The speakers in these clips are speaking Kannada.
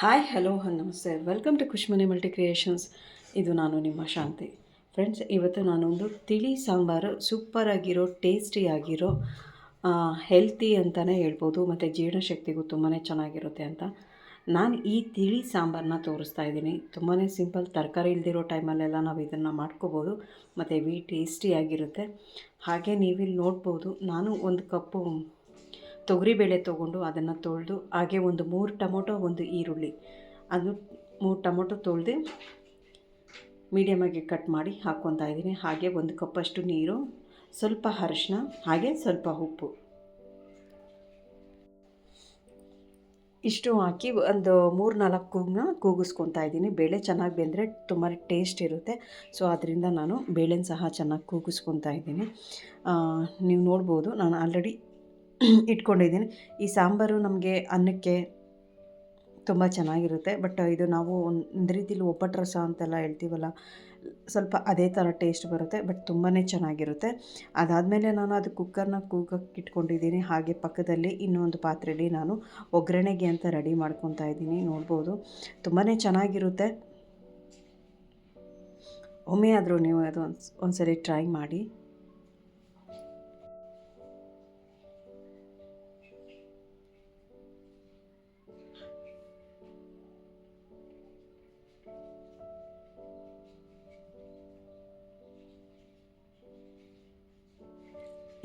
ಹಾಯ್ ಹಲೋ ನಮಸ್ತೆ. Welcome to Khushmane multi creations ಇದು ನಾನು ನಿಮ್ಮ ಶಾಂತಿ. ಫ್ರೆಂಡ್ಸ್ ಇವತ್ತು ನಾನೊಂದು ತಿಳಿ ಸಾಂಬಾರು ಸೂಪರಾಗಿರೋ ಟೇಸ್ಟಿಯಾಗಿರೋ ಹೆಲ್ತಿ ಅಂತಲೇ ಹೇಳ್ಬೋದು. ಮತ್ತು ಜೀರ್ಣಶಕ್ತಿಗೂ ತುಂಬಾ ಚೆನ್ನಾಗಿರುತ್ತೆ ಅಂತ. ನಾನು ಈ ತಿಳಿ ಸಾಂಬಾರನ್ನ ತೋರಿಸ್ತಾ ಇದ್ದೀನಿ. ತುಂಬಾ ಸಿಂಪಲ್ ತರಕಾರಿ ಇಲ್ದಿರೋ ಟೈಮಲ್ಲೆಲ್ಲ ನಾವು ಇದನ್ನು ಮಾಡ್ಕೋಬೋದು. ಮತ್ತು ವಿ ಟೇಸ್ಟಿಯಾಗಿರುತ್ತೆ ಹಾಗೆ ನೀವಿಲ್ಲಿ ನೋಡ್ಬೋದು, ನಾನು ಒಂದು ಕಪ್ಪು ತೊಗರಿಬೇಳೆ ತೊಗೊಂಡು ಅದನ್ನು ತೊಳೆದು, ಹಾಗೆ ಒಂದು ಮೂರು ಟೊಮೊಟೊ, ಒಂದು ಈರುಳ್ಳಿ. ಅದು ಮೂರು ಟೊಮೊಟೊ ತೊಳೆದು ಮೀಡಿಯಮಾಗಿ ಕಟ್ ಮಾಡಿ ಹಾಕ್ಕೊತಾ ಇದ್ದೀನಿ. ಹಾಗೆ ಒಂದು ಕಪ್ಪಷ್ಟು ನೀರು, ಸ್ವಲ್ಪ ಅರಿಶಿನ, ಹಾಗೆ ಸ್ವಲ್ಪ ಉಪ್ಪು. ಇಷ್ಟು ಹಾಕಿ ಒಂದು ಮೂರು ನಾಲ್ಕು ಕೂಗ್ನ ಕೂಗಿಸ್ಕೊತಾ ಇದ್ದೀನಿ. ಬೇಳೆ ಚೆನ್ನಾಗಿ ಬೆಂದರೆ ತುಂಬ ಟೇಸ್ಟ್ ಇರುತ್ತೆ. ಸೊ ಅದರಿಂದ ನಾನು ಬೇಳೆನ ಸಹ ಚೆನ್ನಾಗಿ ಕೂಗಿಸ್ಕೊತಾ ಇದ್ದೀನಿ. ನೀವು ನೋಡ್ಬೋದು, ನಾನು ಆಲ್ರೆಡಿ ಇಟ್ಕೊಂಡಿದ್ದೀನಿ. ಈ ಸಾಂಬಾರು ನಮಗೆ ಅನ್ನಕ್ಕೆ ತುಂಬ ಚೆನ್ನಾಗಿರುತ್ತೆ. ಬಟ್ ಇದು ನಾವು ಒಂದು ರೀತಿಲಿ ಒಬ್ಬಟ್ಟು ರಸ ಅಂತೆಲ್ಲ ಹೇಳ್ತೀವಲ್ಲ, ಸ್ವಲ್ಪ ಅದೇ ಥರ ಟೇಸ್ಟ್ ಬರುತ್ತೆ, ಬಟ್ ತುಂಬಾ ಚೆನ್ನಾಗಿರುತ್ತೆ. ಅದಾದಮೇಲೆ ನಾನು ಅದು ಕುಕ್ಕರ್ನ ಕೂಗಕ್ಕೆ ಇಟ್ಕೊಂಡಿದ್ದೀನಿ. ಹಾಗೆ ಪಕ್ಕದಲ್ಲಿ ಇನ್ನೊಂದು ಪಾತ್ರೆಯಲ್ಲಿ ನಾನು ಒಗ್ಗರಣೆಗೆ ಅಂತ ರೆಡಿ ಮಾಡ್ಕೊತಾ ಇದ್ದೀನಿ. ನೋಡ್ಬೋದು. ತುಂಬಾ ಚೆನ್ನಾಗಿರುತ್ತೆ. ಒಮ್ಮೆ ಆದರೂ ನೀವು ಅದು ಒಂದು ಸರಿ ಟ್ರೈ ಮಾಡಿ.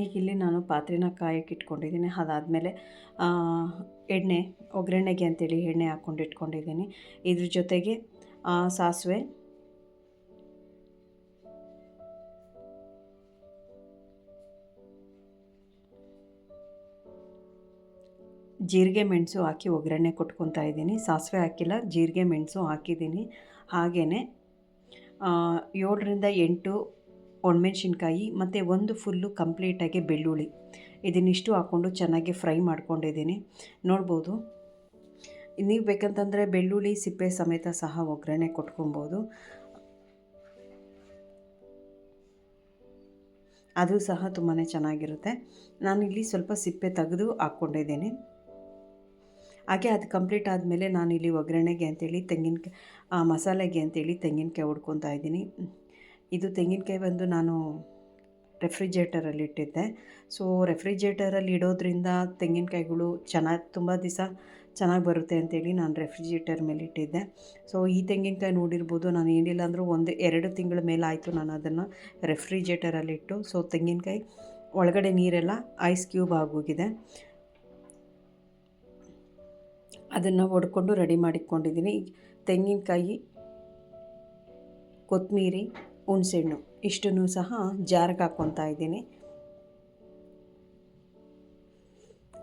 ಈಗ ಇಲ್ಲಿ ನಾನು ಪಾತ್ರೆನ ಕಾಯಕ್ಕೆ ಇಟ್ಕೊಂಡಿದ್ದೀನಿ. ಅದಾದಮೇಲೆ ಎಣ್ಣೆ, ಒಗ್ಗರಣೆಗೆ ಅಂತೇಳಿ ಎಣ್ಣೆ ಹಾಕ್ಕೊಂಡು ಇಟ್ಕೊಂಡಿದ್ದೀನಿ. ಇದ್ರ ಜೊತೆಗೆ ಸಾಸಿವೆ. ಜೀರಿಗೆ ಮೆಣಸು ಹಾಕಿ ಒಗ್ಗರಣೆ ಕೊಟ್ಕೊತಾ ಇದ್ದೀನಿ. ಸಾಸಿವೆ ಹಾಕಿಲ್ಲ, ಜೀರಿಗೆ ಮೆಣಸು ಹಾಕಿದ್ದೀನಿ. ಹಾಗೆಯೇ ಏಳರಿಂದ ಎಂಟು ಒಣಮೆಣ್ಸಿನ್ಕಾಯಿ ಮತ್ತು ಒಂದು ಫುಲ್ಲು ಕಂಪ್ಲೀಟಾಗಿ ಬೆಳ್ಳುಳ್ಳಿ. ಇದನ್ನಿಷ್ಟು ಹಾಕ್ಕೊಂಡು ಚೆನ್ನಾಗಿ ಫ್ರೈ ಮಾಡ್ಕೊಂಡಿದ್ದೀನಿ. ನೋಡ್ಬೋದು. ನೀವು ಬೇಕಂತಂದರೆ ಬೆಳ್ಳುಳ್ಳಿ, ಸಿಪ್ಪೆ ಸಮೇತ ಸಹ ಒಗ್ಗರಣೆ ಕೊಟ್ಕೊಬೋದು. ಅದು ಸಹ ತುಂಬಾ ಚೆನ್ನಾಗಿರುತ್ತೆ. ನಾನಿಲ್ಲಿ ಸ್ವಲ್ಪ ಸಿಪ್ಪೆ ತೆಗೆದು ಹಾಕ್ಕೊಂಡಿದ್ದೀನಿ. ಹಾಗೆ ಅದು ಕಂಪ್ಲೀಟ್ ಆದಮೇಲೆ ನಾನಿಲ್ಲಿ ಒಗ್ಗರಣೆಗೆ ಅಂತೇಳಿ ತೆಂಗಿನಕಾಯಿ ಮಸಾಲೆಗೆ ಅಂತೇಳಿ ತೆಂಗಿನಕಾಯಿ ಹುಡ್ಕೊತಾ ಇದ್ದೀನಿ. ಇದು ತೆಂಗಿನಕಾಯಿ ಬಂದು ನಾನು ರೆಫ್ರಿಜರೇಟರಲ್ಲಿ ಇಟ್ಟಿದ್ದೆ. ಸೊ ರೆಫ್ರಿಜರೇಟರಲ್ಲಿ ಇಡೋದ್ರಿಂದ ತೆಂಗಿನಕಾಯಿಗಳು ಚೆನ್ನಾಗಿ, ತುಂಬ ದಿವಸ ಚೆನ್ನಾಗಿ ಬರುತ್ತೆ ಅಂತೇಳಿ ನಾನು ರೆಫ್ರಿಜರೇಟರ್ ಮೇಲೆ ಇಟ್ಟಿದ್ದೆ. ಸೊ ಈ ತೆಂಗಿನಕಾಯಿ ನೋಡಿರ್ಬೋದು, ನಾನು ಏನಿಲ್ಲ ಅಂದರೂ ಒಂದು ಎರಡು ತಿಂಗಳ ಮೇಲೆ ಆಯಿತು ನಾನು ಅದನ್ನು ರೆಫ್ರಿಜರೇಟರಲ್ಲಿಟ್ಟು ಸೊ ತೆಂಗಿನಕಾಯಿ ಒಳಗಡೆ ನೀರೆಲ್ಲ ಐಸ್ ಕ್ಯೂಬ್ ಆಗೋಗಿದೆ. ಅದನ್ನು ಒಡ್ಕೊಂಡು ರೆಡಿ ಮಾಡಿಕೊಂಡಿದ್ದೀನಿ ತೆಂಗಿನಕಾಯಿ, ಕೊತ್ತಂಬರಿ ಹುಣಸೆಹಣ್ಣು ಇಷ್ಟನ್ನು ಸಹ ಜಾರ್ಗೆ ಹಾಕ್ಕೊತಾ ಇದ್ದೀನಿ.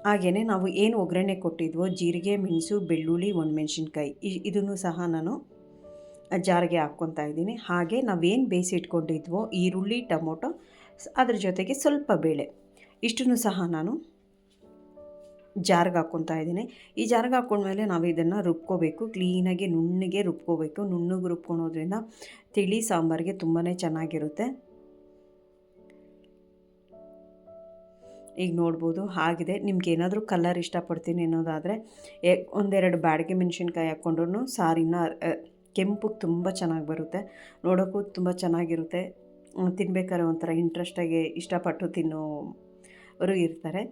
ಹಾಗೆಯೇ ನಾವು ಏನು ಒಗ್ಗರಣೆ ಕೊಟ್ಟಿದ್ವೋ ಜೀರಿಗೆ, ಮೆಣಸು, ಬೆಳ್ಳುಳ್ಳಿ, ಒಣಮೆಣ್ಸಿನ್ಕಾಯಿ ಇದನ್ನು ಸಹ ನಾನು ಜಾರಿಗೆ ಹಾಕ್ಕೊತಾ ಇದ್ದೀನಿ. ಹಾಗೆ ನಾವೇನು ಬೇಯಿಸಿಟ್ಕೊಂಡಿದ್ವೋ ಈರುಳ್ಳಿ, ಟೊಮೊಟೊ ಅದ್ರ ಜೊತೆಗೆ ಸ್ವಲ್ಪ ಬೇಳೆ. ಇಷ್ಟನ್ನು ಸಹ ನಾನು ಜಾರ್ಗೆ ಹಾಕ್ಕೊತಾ ಇದ್ದೀನಿ. ಈ ಜಾರ್ಗೆ ಹಾಕ್ಕೊಂಡ್ಮೇಲೆ ನಾವು ಇದನ್ನು ರುಬ್ಕೋಬೇಕು. ಕ್ಲೀನಾಗಿ ನುಣ್ಣಗೆ ರುಬ್ಕೋಬೇಕು. ನುಣ್ಣಗೆ ರುಬ್ಕೊಳೋದ್ರಿಂದ ತಿಳಿ ಸಾಂಬಾರಿಗೆ ತುಂಬಾ ಚೆನ್ನಾಗಿರುತ್ತೆ. ಈಗ ನೋಡ್ಬೋದು, ಆಗಿದೆ. ನಿಮ್ಗೆ ಏನಾದರೂ ಕಲರ್ ಇಷ್ಟಪಡ್ತೀನಿ ಅನ್ನೋದಾದರೆ ಒಂದೆರಡು ಬ್ಯಾಡಿಗೆ ಮೆಣಸಿನ್ಕಾಯಿ ಹಾಕ್ಕೊಂಡ್ರು ಸಾರಿನ ಕೆಂಪು ತುಂಬ ಚೆನ್ನಾಗಿ ಬರುತ್ತೆ. ನೋಡೋಕ್ಕೂ ತುಂಬ ಚೆನ್ನಾಗಿರುತ್ತೆ. ತಿನ್ಬೇಕಾದ್ರೆ ಒಂಥರ ಇಂಟ್ರೆಸ್ಟಾಗಿ ಇಷ್ಟಪಟ್ಟು ತಿನ್ನೋರು ಇರ್ತಾರೆ.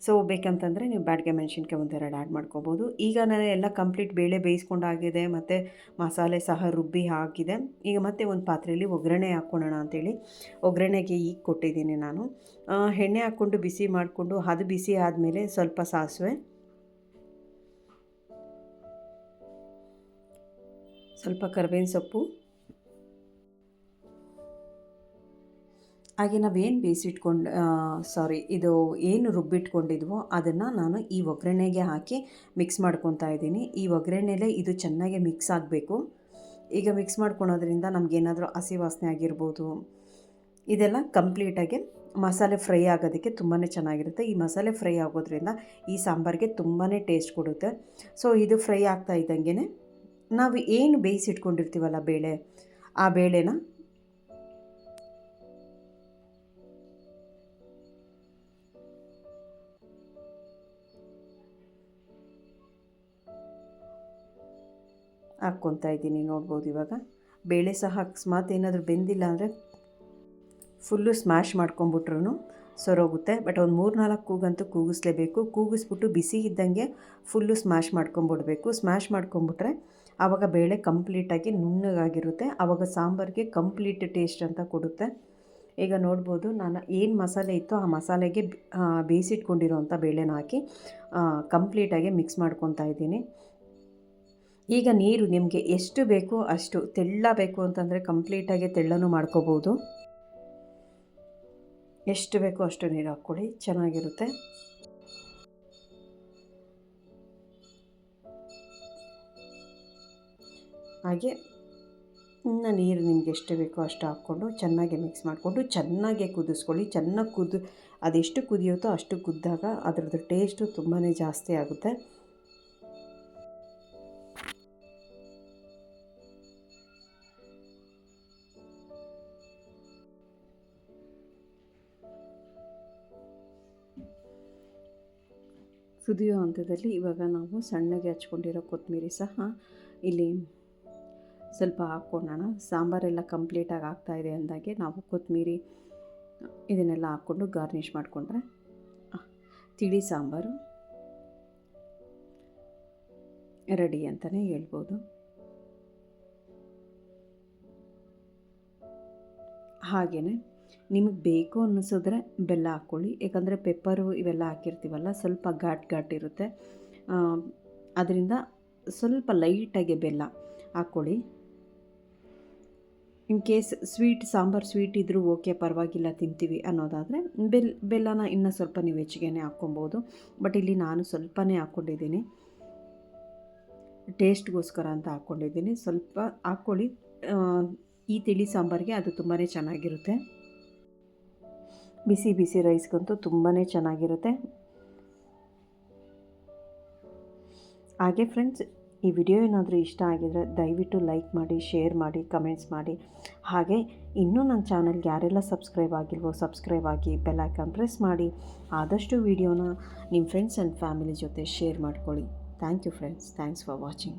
ಸೊ, ಬೇಕಂತಂದರೆ ನೀವು ಬ್ಯಾಡ್ಗೆ ಮೆಣಸಿನ್ಕಾಯಿ ಒಂದೆರಡು ಆ್ಯಡ್ ಮಾಡ್ಕೋಬೋದು. ಈಗ ನಾನು ಎಲ್ಲ ಕಂಪ್ಲೀಟ್ ಬೇಳೆ ಬೇಯಿಸ್ಕೊಂಡಾಗಿದೆ, ಮತ್ತು ಮಸಾಲೆ ಸಹ ರುಬ್ಬಿ ಹಾಕಿದೆ. ಈಗ ಮತ್ತೆ ಒಂದು ಪಾತ್ರೆಯಲ್ಲಿ ಒಗ್ಗರಣೆ ಹಾಕ್ಕೊಳ್ಳೋಣ ಅಂತೇಳಿ ಒಗ್ಗರಣೆಗೆ ಈಗ ಕೊಟ್ಟಿದ್ದೀನಿ ನಾನು. ಎಣ್ಣೆ ಹಾಕ್ಕೊಂಡು ಬಿಸಿ ಮಾಡಿಕೊಂಡು, ಅದು ಬಿಸಿ ಆದಮೇಲೆ ಸ್ವಲ್ಪ ಸಾಸಿವೆ. ಸ್ವಲ್ಪ ಕರ್ಬೇವಿನ ಸೊಪ್ಪು. ಹಾಗೆ ನಾವೇನು ಬೇಯಿಸಿಟ್ಕೊಂಡು ಸಾರಿ ಇದು ಏನು ರುಬ್ಬಿಟ್ಕೊಂಡಿದ್ವೋ ಅದನ್ನು ನಾನು ಈ ಒಗ್ಗರಣೆಗೆ ಹಾಕಿ ಮಿಕ್ಸ್ ಮಾಡ್ಕೊತಾ ಇದ್ದೀನಿ. ಈ ಒಗ್ಗರಣೆಲೇ ಇದು ಚೆನ್ನಾಗಿ ಮಿಕ್ಸ್ ಆಗಬೇಕು. ಈಗ ಮಿಕ್ಸ್ ಮಾಡ್ಕೊಳೋದ್ರಿಂದ ನಮಗೇನಾದರೂ ಹಸಿ ವಾಸನೆ ಆಗಿರ್ಬೋದು. ಇದೆಲ್ಲ ಕಂಪ್ಲೀಟಾಗಿ ಮಸಾಲೆ ಫ್ರೈ ಆಗೋದಕ್ಕೆ ತುಂಬಾ ಚೆನ್ನಾಗಿರುತ್ತೆ. ಈ ಮಸಾಲೆ ಫ್ರೈ ಆಗೋದ್ರಿಂದ ಈ ಸಾಂಬಾರಿಗೆ ತುಂಬಾ ಟೇಸ್ಟ್ ಕೊಡುತ್ತೆ. ಸೊ ಇದು ಫ್ರೈ ಆಗ್ತಾ ಇದ್ದಂಗೆ ನಾವು ಏನು ಬೇಯಿಸಿಟ್ಕೊಂಡಿರ್ತೀವಲ್ಲ ಬೇಳೆ, ಆ ಬೇಳೆನ ಹಾಕ್ಕೊತಾ ಇದ್ದೀನಿ, ನೋಡ್ಬೋದು ಇವಾಗ. ಬೇಳೆ ಸಹ ಅಕಸ್ಮಾತ್ ಏನಾದರೂ ಬೆಂದಿಲ್ಲ ಅಂದರೆ ಫುಲ್ಲು ಸ್ಮ್ಯಾಶ್ ಮಾಡ್ಕೊಂಬಿಟ್ರು ಸೊರೋಗುತ್ತೆ. ಬಟ್ ಒಂದು ಮೂರು ನಾಲ್ಕು ಕೂಗಂತೂ ಕೂಗಿಸ್ಲೇಬೇಕು. ಕೂಗಿಸ್ಬಿಟ್ಟು ಬಿಸಿ ಇದ್ದಂಗೆ ಫುಲ್ಲು ಸ್ಮ್ಯಾಶ್ ಮಾಡ್ಕೊಂಬಿಡ್ಬೇಕು. ಸ್ಮ್ಯಾಶ್ ಮಾಡ್ಕೊಂಬಿಟ್ರೆ ಆವಾಗ ಬೇಳೆ ಕಂಪ್ಲೀಟಾಗಿ ನುಣ್ಣಗಾಗಿರುತ್ತೆ. ಆವಾಗ ಸಾಂಬಾರಿಗೆ ಕಂಪ್ಲೀಟ್ ಟೇಸ್ಟ್ ಅಂತ ಕೊಡುತ್ತೆ. ಈಗ ನೋಡ್ಬೋದು, ನಾನು ಏನು ಮಸಾಲೆ ಇತ್ತೋ ಆ ಮಸಾಲೆಗೆ ಬೇಯಿಸಿಟ್ಕೊಂಡಿರೋಂಥ ಬೇಳೆನ ಹಾಕಿ ಕಂಪ್ಲೀಟಾಗಿ ಮಿಕ್ಸ್ ಮಾಡ್ಕೊತಾ ಇದ್ದೀನಿ. ಈಗ ನೀರು ನಿಮಗೆ ಎಷ್ಟು ಬೇಕೋ ಅಷ್ಟು ತೆಳ್ಳ ಬೇಕು ಅಂತಂದರೆ ಕಂಪ್ಲೀಟಾಗಿ ತೆಳ್ಳನೂ ಮಾಡ್ಕೋಬೋದು. ಎಷ್ಟು ಬೇಕೋ ಅಷ್ಟು ನೀರು ಹಾಕ್ಕೊಳ್ಳಿ ಚೆನ್ನಾಗಿರುತ್ತೆ. ಹಾಗೆ ಇನ್ನು ನೀರು ನಿಮ್ಗೆ ಎಷ್ಟು ಬೇಕೋ ಅಷ್ಟು ಹಾಕ್ಕೊಂಡು ಚೆನ್ನಾಗಿ ಮಿಕ್ಸ್ ಮಾಡಿಕೊಂಡು ಚೆನ್ನಾಗಿ ಕುದಿಸ್ಕೊಳ್ಳಿ. ಚೆನ್ನಾಗಿ ಕುದ್ದು ಅದೆಷ್ಟು ಕುದಿಯುತ್ತೋ ಅಷ್ಟು ಕುದ್ದಾಗ ಅದರದ್ದು ಟೇಸ್ಟು ತುಂಬಾ ಜಾಸ್ತಿ ಆಗುತ್ತೆ. ಕುದಿಯೋ ಹಂತದಲ್ಲಿ ಇವಾಗ ನಾವು ಸಣ್ಣಗೆ ಹಚ್ಕೊಂಡಿರೋ ಕೊತ್ತಂಬರಿ ಸಹ ಇಲ್ಲಿ ಸ್ವಲ್ಪ ಹಾಕ್ಕೊಳ್ಳೋಣ. ಸಾಂಬಾರೆಲ್ಲ ಕಂಪ್ಲೀಟಾಗಿ ಆಗ್ತಾಯಿದೆ ಅಂದಾಗೆ ನಾವು ಕೊತ್ತಂಬರಿ ಇದನ್ನೆಲ್ಲ ಹಾಕ್ಕೊಂಡು ಗಾರ್ನಿಷ್ ಮಾಡಿಕೊಂಡ್ರೆ ತಿಳಿ ಸಾಂಬಾರು ರೆಡಿ ಅಂತಲೇ ಹೇಳ್ಬೋದು. ಹಾಗೆಯೇ ನಿಮಗೆ ಬೇಕು ಅನ್ನಿಸಿದ್ರೆ ಬೆಲ್ಲ ಹಾಕ್ಕೊಳ್ಳಿ. ಯಾಕಂದರೆ ಪೆಪ್ಪರು ಇವೆಲ್ಲ ಹಾಕಿರ್ತೀವಲ್ಲ, ಸ್ವಲ್ಪ ಘಾಟ್ ಘಾಟ್ ಇರುತ್ತೆ. ಅದರಿಂದ ಸ್ವಲ್ಪ ಲೈಟಾಗಿ ಬೆಲ್ಲ ಹಾಕ್ಕೊಳ್ಳಿ. In case sweet sambar sweet ಇದ್ದರೂ ಓಕೆ ಪರವಾಗಿಲ್ಲ ತಿಂತೀವಿ ಅನ್ನೋದಾದರೆ ಬೆಲ್, ಬೆಲ್ಲನ ಇನ್ನೂ ಸ್ವಲ್ಪ ನೀವು ಹೆಚ್ಚಿಗೆನೇ ಹಾಕ್ಕೊಬೋದು. ಬಟ್ ಇಲ್ಲಿ ನಾನು ಸ್ವಲ್ಪನೇ ಹಾಕ್ಕೊಂಡಿದ್ದೀನಿ. ಟೇಸ್ಟ್ಗೋಸ್ಕರ ಅಂತ ಹಾಕ್ಕೊಂಡಿದ್ದೀನಿ. ಸ್ವಲ್ಪ ಹಾಕ್ಕೊಳ್ಳಿ. ಈ ತಿಳಿ ಸಾಂಬಾರಿಗೆ ಅದು ತುಂಬಾ ಚೆನ್ನಾಗಿರುತ್ತೆ. ಬಿಸಿ ಬಿಸಿ ರೈಸ್ಗಂತೂ ತುಂಬಾ ಚೆನ್ನಾಗಿರುತ್ತೆ. ಹಾಗೆ ಫ್ರೆಂಡ್ಸ್, ಈ ವಿಡಿಯೋ ಏನಾದರೂ ಇಷ್ಟ ಆಗಿದರೆ ದಯವಿಟ್ಟು ಲೈಕ್ ಮಾಡಿ, ಶೇರ್ ಮಾಡಿ, ಕಮೆಂಟ್ಸ್ ಮಾಡಿ. ಹಾಗೆ ಇನ್ನೂ ನನ್ನ ಚಾನಲ್ಗೆ ಯಾರೆಲ್ಲ ಸಬ್ಸ್ಕ್ರೈಬ್ ಆಗಿಲ್ವೋ ಸಬ್ಸ್ಕ್ರೈಬ್ ಆಗಿ ಬೆಲ್ ಐಕಾನ್ ಪ್ರೆಸ್ ಮಾಡಿ. ಆದಷ್ಟು ವಿಡಿಯೋನ ನಿಮ್ಮ ಫ್ರೆಂಡ್ಸ್ ಆ್ಯಂಡ್ ಫ್ಯಾಮಿಲಿ ಜೊತೆ ಶೇರ್ ಮಾಡ್ಕೊಳ್ಳಿ. Thank you friends. Thanks for watching.